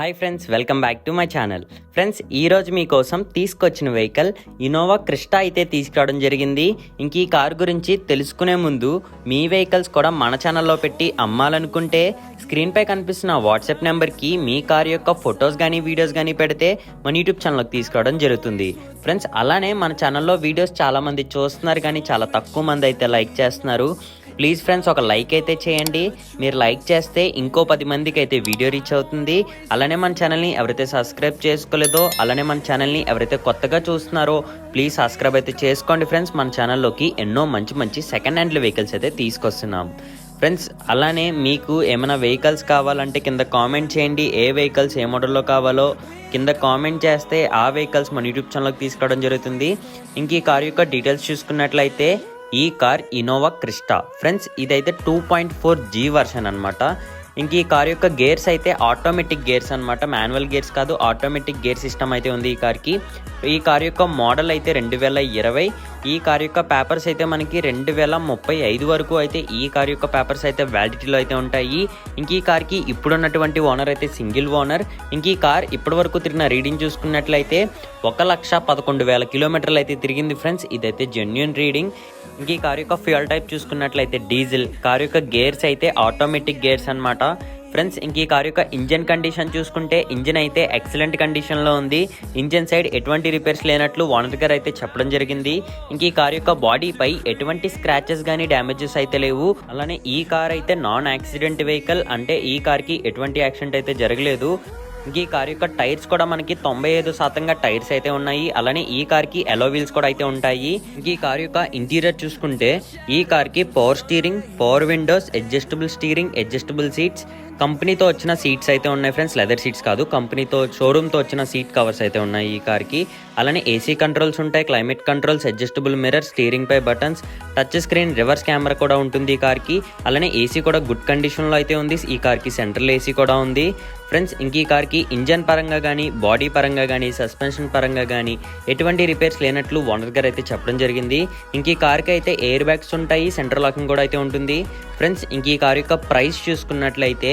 Hi friends welcome back to my channel friends ఈరోజు మీకోసం తీసుకొచ్చిన వెహికల్ ఇనోవా క్రిస్టా అయితే తీసుకురావడం జరిగింది. ఇంక ఈ కార్ గురించి తెలుసుకునే ముందు మీ వెహికల్స్ కూడా మన ఛానల్లో పెట్టి అమ్మాలనుకుంటే స్క్రీన్పై కనిపిస్తున్న వాట్సాప్ నెంబర్కి మీ కార్ యొక్క ఫొటోస్ కానీ వీడియోస్ కానీ పెడితే మన యూట్యూబ్ ఛానల్కి తీసుకురావడం జరుగుతుంది. ఫ్రెండ్స్ అలానే మన ఛానల్లో వీడియోస్ చాలామంది చూస్తున్నారు కానీ చాలా తక్కువ మంది అయితే లైక్ చేస్తున్నారు. ప్లీజ్ ఫ్రెండ్స్ ఒక లైక్ అయితే చేయండి. మీరు లైక్ చేస్తే ఇంకో పది మందికి అయితే వీడియో రీచ్ అవుతుంది. అలానే మన ఛానల్ని ఎవరైతే సబ్స్క్రైబ్ చేసుకోలేదో అలానే మన ఛానల్ని ఎవరైతే కొత్తగా చూస్తున్నారో ప్లీజ్ సబ్స్క్రైబ్ అయితే చేసుకోండి ఫ్రెండ్స్. మన ఛానల్లోకి ఎన్నో మంచి మంచి సెకండ్ హ్యాండ్ వెహికల్స్ అయితే తీసుకొస్తున్నాం. ఫ్రెండ్స్ అలానే మీకు ఏమైనా వెహికల్స్ కావాలంటే కింద కామెంట్ చేయండి. ఏ వెహికల్స్ ఏ మోడల్లో కావాలో కింద కామెంట్ చేస్తే ఆ వెహికల్స్ మన యూట్యూబ్ ఛానల్కి తీసుకురావడం జరుగుతుంది. ఇంక ఈ కార్ యొక్క డీటెయిల్స్ చూసుకున్నట్లయితే ఈ కార్ ఇనోవా క్రిస్టా. ఫ్రెండ్స్ ఇదైతే two point four G version అనమాట ఇంక ఈ కార్ యొక్క గేర్స్ అయితే ఆటోమేటిక్ గేర్స్ అనమాట మాన్యువల్ గేర్స్ కాదు ఆటోమేటిక్ గేర్ సిస్టమ్ అయితే ఉంది ఈ కార్కి. ఈ కార్ యొక్క మోడల్ అయితే రెండు వేల ఇరవై. ఈ కార్ యొక్క పేపర్స్ అయితే మనకి రెండు వేల ముప్పై ఐదు వరకు అయితే ఈ కార్ యొక్క పేపర్స్ అయితే వ్యాలిడిటీలో అయితే ఉంటాయి. ఇంక ఈ కార్కి ఇప్పుడున్నటువంటి ఓనర్ అయితే సింగిల్ ఓనర్ ఇంక ఈ కార్ ఇప్పటి వరకు తిరిగిన రీడింగ్ చూసుకున్నట్లయితే ఒక లక్ష పదకొండు వేల కిలోమీటర్లు అయితే తిరిగింది ఫ్రెండ్స్ ఇదైతే జెన్యున్ రీడింగ్ ఇంక ఈ కార్ యొక్క ఫ్యూయల్ టైప్ చూసుకున్నట్లయితే డీజిల్ కార్ యొక్క గేర్స్ అయితే ఆటోమేటిక్ గేర్స్ అన్నమాట. ఫ్రెండ్స్ ఇంక ఈ కార్ యొక్క ఇంజన్ కండిషన్ చూసుకుంటే ఇంజన్ అయితే ఎక్సలెంట్ కండిషన్లో ఉంది. ఇంజన్ సైడ్ ఎటువంటి రిపేర్స్ లేనట్లు ఓనర్ గారు అయితే చెప్పడం జరిగింది. ఇంక ఈ కార్ యొక్క బాడీపై ఎటువంటి స్క్రాచెస్ కానీ డ్యామేజెస్ అయితే లేవు. అలానే ఈ కార్ అయితే నాన్ యాక్సిడెంట్ వెహికల్ అంటే ఈ కార్కి ఎటువంటి యాక్సిడెంట్ అయితే జరగలేదు. ఇంక ఈ కార్ యొక్క టైర్స్ కూడా మనకి తొంభై ఐదు శాతంగా టైర్స్ అయితే ఉన్నాయి. అలానే ఈ కార్కి ఎలో వీల్స్ కూడా అయితే ఉంటాయి. ఇంక ఈ కార్ యొక్క ఇంటీరియర్ చూసుకుంటే ఈ కార్కి power steering power windows adjustable steering adjustable seats కంపెనీతో వచ్చిన సీట్స్ అయితే ఉన్నాయి ఫ్రెండ్స్ లెదర్ సీట్స్ కాదు. కంపెనీతో షోరూమ్తో వచ్చిన సీట్ కవర్స్ అయితే ఉన్నాయి ఈ కార్కి. అలానే ఏసీ కంట్రోల్స్ ఉంటాయి climate controls adjustable mirror steering పై buttons touch screen reverse camera కూడా ఉంటుంది ఈ కార్కి. అలానే ఏసీ కూడా గుడ్ కండిషన్లో అయితే ఉంది. ఈ కార్కి సెంట్రల్ ఏసీ కూడా ఉంది. ఫ్రెండ్స్ ఇంక ఈ కార్కి ఇంజన్ పరంగా కానీ బాడీ పరంగా కానీ సస్పెన్షన్ పరంగా కానీ ఎటువంటి రిపేర్స్ లేనట్లు ఓనర్ గారు అయితే చెప్పడం జరిగింది. ఇంక ఈ కార్కి అయితే ఎయిర్ బ్యాగ్స్ ఉంటాయి సెంట్రల్ లాకింగ్ కూడా అయితే ఉంటుంది. ఫ్రెండ్స్ ఇంక ఈ కార్ యొక్క ప్రైస్ చూసుకున్నట్లయితే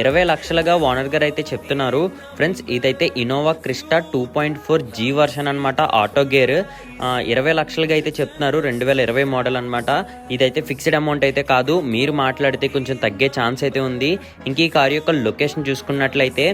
ఇరవై లక్షలుగా ఓనర్ గారు అయితే చెప్తున్నారు. ఫ్రెండ్స్ ఇదైతే Innova Crysta two point four G version అనమాట ఆటో గేర్. ఇరవై లక్షలుగా అయితే చెప్తున్నారు రెండు వేల ఇరవై మోడల్ అనమాట ఇదైతే ఫిక్స్డ్ అమౌంట్ అయితే కాదు మీరు మాట్లాడితే కొంచెం తగ్గే ఛాన్స్ అయితే ఉంది. ఇంక ఈ కారు యొక్క లొకేషన్ చూసుకున్నట్లయితే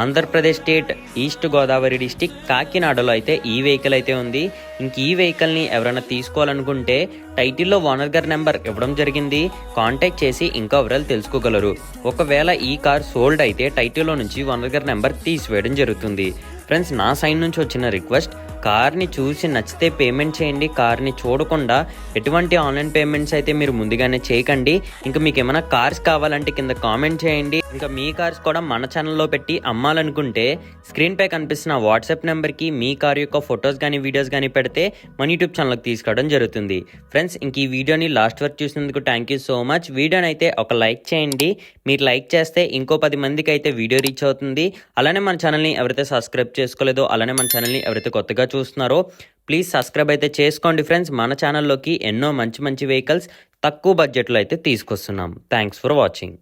Andhra Pradesh state east Godavari district కాకినాడలో అయితే ఈ వెహికల్ అయితే ఉంది. ఇంక ఈ వెహికల్ని ఎవరైనా తీసుకోవాలనుకుంటే టైటిల్లో ఓనర్ గారి నెంబర్ ఇవ్వడం జరిగింది. కాంటాక్ట్ చేసి ఇంకా వివరాలు తెలుసుకోగలరు. ఒకవేళ ఈ కార్ సోల్డ్ అయితే టైటిల్లో నుంచి ఓనర్ గారి నెంబర్ తీసివేయడం జరుగుతుంది. ఫ్రెండ్స్ నా సైన్ నుంచి వచ్చిన రిక్వెస్ట్ కార్ని చూసి నచ్చితే పేమెంట్ చేయండి కార్ని చూడకుండా ఎటువంటి ఆన్లైన్ పేమెంట్స్ అయితే మీరు ముందుగానే చేయకండి. ఇంకా మీకు ఏమైనా కార్స్ కావాలంటే కింద కామెంట్ చేయండి. ఇంకా మీ కార్స్ కూడా మన ఛానల్లో పెట్టి అమ్మాలనుకుంటే స్క్రీన్పై కనిపిస్తున్న వాట్సాప్ నెంబర్కి మీ కార్ యొక్క ఫొటోస్ కానీ వీడియోస్ కానీ పెడితే మన యూట్యూబ్ ఛానల్కి తీసుకోవడం జరుగుతుంది. ఫ్రెండ్స్ ఇంక ఈ వీడియోని లాస్ట్ వరకు చూసినందుకు థ్యాంక్ యూ సో మచ్ వీడియోని అయితే ఒక లైక్ చేయండి. మీరు లైక్ చేస్తే ఇంకో పది మందికి అయితే వీడియో రీచ్ అవుతుంది. అలానే మన ఛానల్ని ఎవరైతే సబ్స్క్రైబ్ చేసుకోలేదో అలానే మన ఛానల్ని ఎవరైతే కొత్తగా చూస్తున్నారో ప్లీజ్ సబ్స్క్రైబ్ అయితే చేసుకోండి ఫ్రెండ్స్ మన ఛానల్లోకి ఎన్నో మంచి మంచి వెహికల్స్ తక్కువ బడ్జెట్లో అయితే తీసుకొస్తున్నాం. Thanks for watching